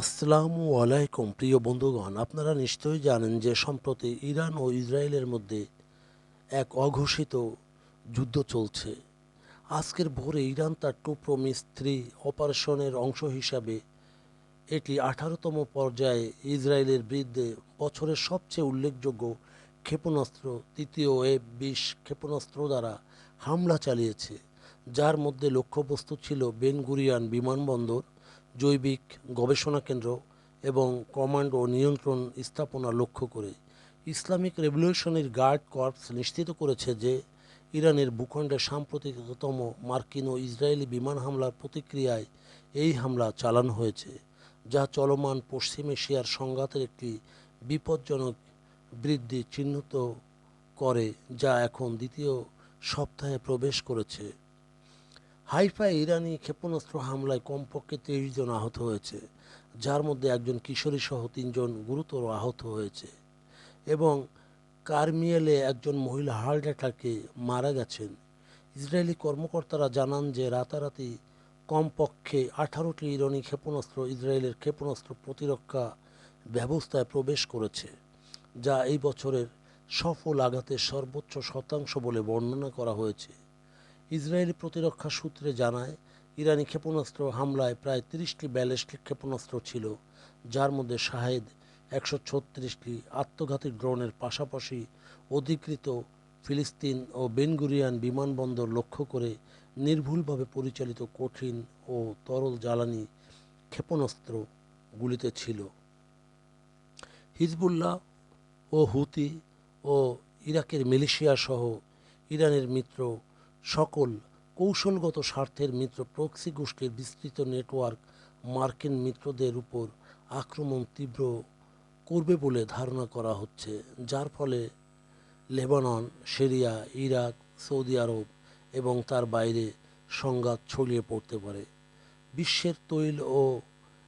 আসসালামু আলাইকুম, প্রিয় বন্ধুগণ। আপনারা নিশ্চয়ই জানেন যে সম্প্রতি ইরান ও ইসরায়েলের মধ্যে এক অঘোষিত যুদ্ধ চলছে। আজকের ভোরে ইরান তার টু প্রমিস থ্রি অপারেশনের অংশ হিসাবে এটি আঠারোতম পর্যায়ে ইসরায়েলের বিরুদ্ধে বছরের সবচেয়ে উল্লেখযোগ্য ক্ষেপণাস্ত্র, তৃতীয় এফ বিশ ক্ষেপণাস্ত্র দ্বারা হামলা চালিয়েছে, যার মধ্যে লক্ষ্যবস্তু ছিল বেনগুরিয়ান বিমানবন্দর জৈবিক গবেষণা কেন্দ্র এবং কমান্ড ও নিয়ন্ত্রণ স্থাপনা লক্ষ্য করে ইসলামিক রেভলিউশনের গার্ড কর্পস নিশ্চিত করেছে যে ইরানের ভূখণ্ডে সাম্প্রতিকতম মার্কিন ও ইসরায়েলি বিমান হামলার প্রতিক্রিয়ায় এই হামলা চালানো হয়েছে, যা চলমান পশ্চিম এশিয়ার সংঘাতের একটি বিপজ্জনক বৃদ্ধি চিহ্নিত করে, যা এখন দ্বিতীয় সপ্তাহে প্রবেশ করেছে। হাইফায় ইরানি ক্ষেপণাস্ত্র হামলায় কমপক্ষে তেইশ জন আহত হয়েছে, যার মধ্যে একজন কিশোরী সহ তিনজন গুরুতর আহত হয়েছে এবং কারমিয়েলে একজন মহিলা হার্ট অ্যাটাকে মারা গেছেন। ইসরায়েলি কর্মকর্তারা জানান যে রাতারাতি কমপক্ষে আঠারোটি ইরানি ক্ষেপণাস্ত্র ইসরায়েলের ক্ষেপণাস্ত্র প্রতিরক্ষা ব্যবস্থায় প্রবেশ করেছে, যা এই বছরের সফল আঘাতের সর্বোচ্চ শতাংশ বলে বর্ণনা করা হয়েছে। ইসরায়েলি প্রতিরক্ষা সূত্রে জানায়, ইরানি ক্ষেপণাস্ত্র হামলায় প্রায় তিরিশটি ব্যালিস্টিক ক্ষেপণাস্ত্র ছিল, যার মধ্যে শাহেদ একশো ছত্রিশটি আত্মঘাতী ড্রোনের পাশাপাশি অধিকৃত ফিলিস্তিন ও বেনগুরিয়ান বিমানবন্দর লক্ষ্য করে নির্ভুলভাবে পরিচালিত কঠিন ও তরল জ্বালানি ক্ষেপণাস্ত্রগুলিতে ছিল। হিজবুল্লাহ ও হুতি ও ইরাকের মিলিশিয়া সহ ইরানের মিত্র সকল কৌশলগত স্বার্থের মিত্র প্রক্সি গোষ্ঠীর বিস্তৃত নেটওয়ার্ক মার্কিন মিত্রদের উপর আক্রমণ তীব্র করবে বলে ধারণা করা হচ্ছে, যার ফলে লেবানন, সিরিয়া, ইরাক, সৌদি আরব এবং তার বাইরে সংঘাত ছড়িয়ে পড়তে পারে। বিশ্বের তৈল ও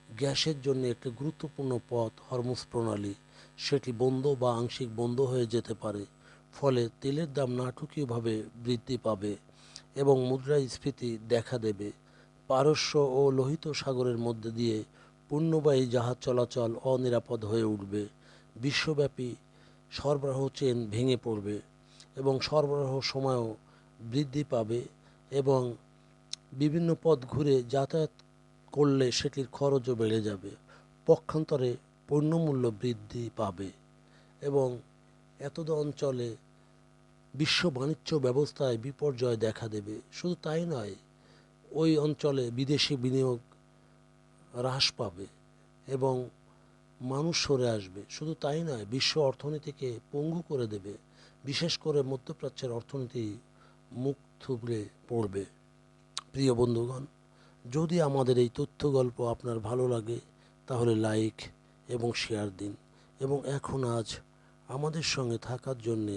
গ্যাসের জন্য একটি গুরুত্বপূর্ণ পথ হরমুজ প্রণালী, সেটি বন্ধ বা আংশিক বন্ধ হয়ে যেতে পারে, ফলে তেলের দাম নাটকীয়ভাবে বৃদ্ধি পাবে। এবং মুদ্রাস্ফীতি দেখা দেবে। পারস্য ও লোহিত সাগরের মধ্যে দিয়ে পণ্যবাহী জাহাজ চলাচল অনিরাপদ হয়ে উঠবে। বিশ্বব্যাপী সরবরাহ চেন ভেঙে পড়বে এবং সরবরাহ সময়ও বৃদ্ধি পাবে এবং বিভিন্ন পথ ঘুরে যাতায়াত করলে সেটির খরচও বেড়ে যাবে। পক্ষান্তরে পণ্যমূল্য বৃদ্ধি পাবে এবং এতদ অঞ্চলে বিশ্ব বাণিজ্য ব্যবস্থায় বিপর্যয় দেখা দেবে। শুধু তাই নয়, ওই অঞ্চলে বিদেশি বিনিয়োগ হ্রাস পাবে এবং মানুষ সরে আসবে। শুধু তাই নয়, বিশ্ব অর্থনীতিকে পঙ্গু করে দেবে, বিশেষ করে মধ্যপ্রাচ্যের অর্থনীতি মুখ থুবড়ে পড়বে। প্রিয় বন্ধুগণ, যদি আমাদের এই তথ্য গল্প আপনার ভালো লাগে, তাহলে লাইক এবং শেয়ার দিন এবং এখন আজ আমাদের সঙ্গে থাকার জন্যে